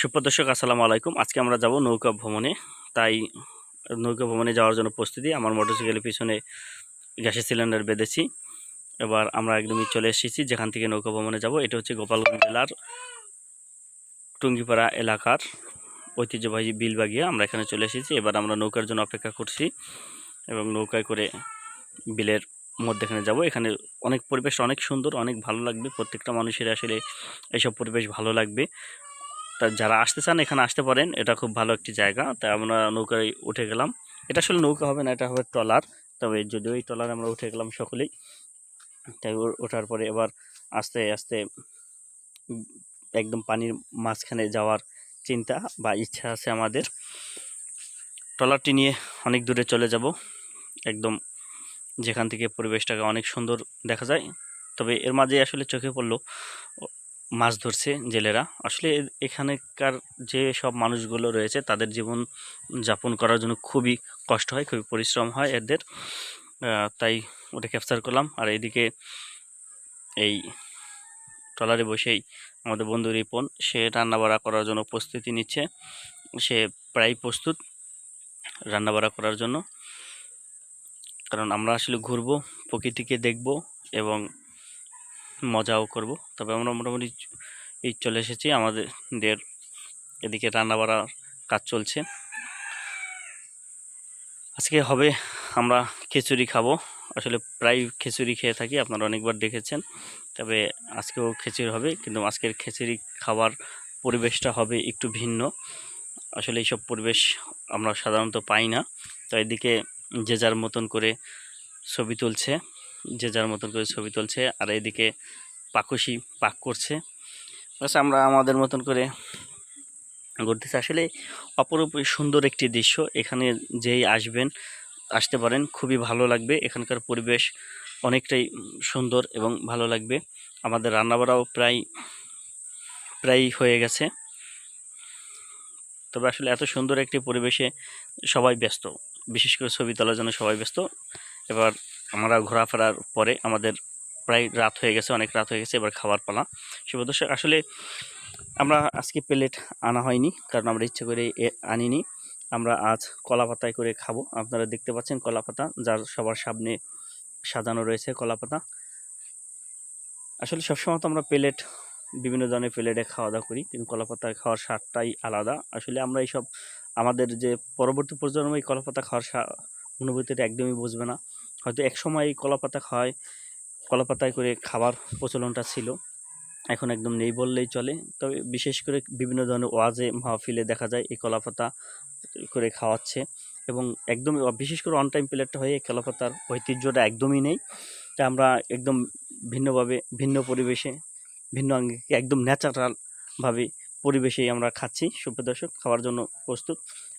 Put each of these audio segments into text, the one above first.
সুপ্রদর্শক আসসালামু আলাইকুম। আজকে আমরা যাব নৌকা ভ্রমণে। তাই নৌকা ভ্রমণে যাওয়ার জন্য প্রস্তুতি। আমার মোটরসাইকেলের পিছনে গ্যাসের সিলিন্ডার বেঁধেছি। এবার আমরা একদমই চলে এসেছি, যেখান থেকে নৌকা ভ্রমণে যাব। এটা হচ্ছে গোপালগঞ্জ জেলার টুঙ্গিপাড়া এলাকার ঐতিহ্যবাহী বিলবাগিয়া। আমরা এখানে চলে এসেছি। এবার আমরা নৌকার জন্য অপেক্ষা করছি এবং নৌকায় করে বিলের মধ্যেখানে যাব। এখানে অনেক পরিবেশটা অনেক সুন্দর, অনেক ভালো লাগবে। প্রত্যেকটা মানুষের আসলে এইসব পরিবেশ ভালো লাগবে। তা যারা আসতে চান, এখানে আসতে পারেন। এটা খুব ভালো একটি জায়গা। তাই আমরা নৌকায় উঠে গেলাম। এটা আসলে নৌকা হবে না, এটা হবে ট্রলার। তবে যদিও এই ট্রলার আমরা উঠে গেলাম সকলেই। তাই ওঠার পরে এবার আস্তে আস্তে একদম পানির মাঝখানে যাওয়ার চিন্তা বা ইচ্ছা আছে আমাদের। ট্রলারটি নিয়ে অনেক দূরে চলে যাব। একদম যেখান থেকে পরিবেশটাকে অনেক সুন্দর দেখা যায়। তবে এর মাঝে আসলে চোখে পড়ল মাছ ধরছে জেলেরা। আসলে এখানকার যে সব মানুষগুলো রয়েছে, তাদের জীবন যাপন করার জন্য খুবই কষ্ট হয়, খুবই পরিশ্রম হয় এদের। তাই ওটা ক্যাপচার করলাম। আর এদিকে এই ট্রলারে বসেই আমাদের বন্ধু রিপন, সে রান্নাবাড়া করার জন্য প্রস্তুতি নিচ্ছে। সে প্রায় প্রস্তুত রান্নাবাড়া করার জন্য। কারণ আমরা আসলে ঘুরবো, প্রকৃতিকে দেখব এবং মজাও করব। তবে আমরা মোটামুটি এই চলে এসেছি। আমাদের দের এদিকে রান্নাবাড়ার কাজ চলছে। আজকে হবে আমরা খিচুড়ি খাব। আসলে প্রায় খিচুড়ি খেয়ে থাকি, আপনারা অনেকবার দেখেছেন। তবে আজকেও খিচুড়ি হবে, কিন্তু আজকের খিচুড়ি খাওয়ার পরিবেশটা হবে একটু ভিন্ন। আসলে এইসব পরিবেশ আমরা সাধারণত পাই না। তো এদিকে যে যার মতন করে ছবি তুলছে। যে যার মতন করে ছবি তুলছে, আর এদিকে পাকুশি পাক করছে। বাস আমরা আমাদের মতন করে ঘুরতেছি। আসলে অপরূপ সুন্দর একটি দৃশ্য। এখানে যেই আসবেন, আসতে পারেন, খুবই ভালো লাগবে। এখানকার পরিবেশ অনেকটাই সুন্দর এবং ভালো লাগবে। আমাদের রান্নাবাড়াও প্রায় প্রায় হয়ে গেছে। তবে আসলে এত সুন্দর একটি পরিবেশে সবাই ব্যস্ত। বিশেষ করে ছবি তোলার জন্য সবাই ব্যস্ত। এবার আমরা ঘোরাফেরার পরে আমাদের প্রায় রাত হয়ে গেছে, অনেক রাত হয়ে গেছে, এবার খাবার পালা। শুভ দর্শক, আসলে আমরা আজকে প্লেট আনা হয়নি, কারণ আমরা ইচ্ছে করে আনিনি। আমরা আজ কলা পাতায় করে খাব। আপনারা দেখতে পাচ্ছেন কলা পাতা যার সবার সামনে সাজানো রয়েছে কলা পাতা আসলে সবসময় তো আমরা প্লেট, বিভিন্ন ধরনের প্লেটে খাওয়া দাওয়া করি, কিন্তু কলা পাতা খাওয়ার স্বাদটাই আলাদা। আসলে আমরা এইসব, আমাদের যে পরবর্তী প্রজন্ম এই কলা পাতা খাওয়ার অনুভূতিটা একদমই বুঝবে না। হয়তো এক সময় এই কলা পাতা খাওয়ায় কলা পাতায় করে খাবার প্রচলনটা ছিল। এখন একদম নেই বললেই চলে। তবে বিশেষ করে বিভিন্ন ধরনের ওয়াজে, মাহফিলে দেখা যায় এই কলা পাতা করে খাওয়াচ্ছে এবং একদম বিশেষ করে অন টাইম প্লেটটা হয়ে এই কলা পাতার ঐতিহ্যটা একদমই নেই। তা আমরা একদম ভিন্নভাবে, ভিন্ন পরিবেশে, ভিন্ন আঙ্গিকে একদম ন্যাচারালভাবে পরিবেশেই আমরা খাচ্ছি। সুপ্রদর্শক খাওয়ার জন্য প্রস্তুত।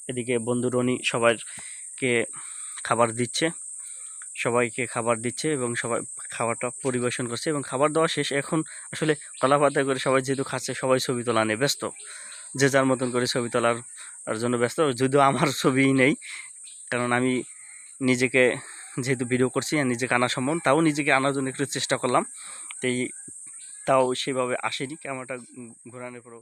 এদিকে বন্ধু রনি সবাইকে খাবার দিচ্ছে। সবাইকে খাবার দিচ্ছে এবং সবাই খাবারটা পরিবেশন করছে এবং খাবার দেওয়া শেষ। এখন আসলে কলা পাতা করে সবাই যেহেতু খাচ্ছে, সবাই ছবি তোলা নিয়ে ব্যস্ত। যে যার মতন করে ছবি তোলার জন্য ব্যস্ত। যদিও আমার ছবিই নেই, কারণ আমি নিজেকে যেহেতু ভিডিও করছি আর নিজেকে আনা সম্ভব, তাও নিজেকে আনার জন্য একটু চেষ্টা করলাম। তাই তাও সেভাবে আসেনি। ক্যামেরাটা ঘোরানোর পরেও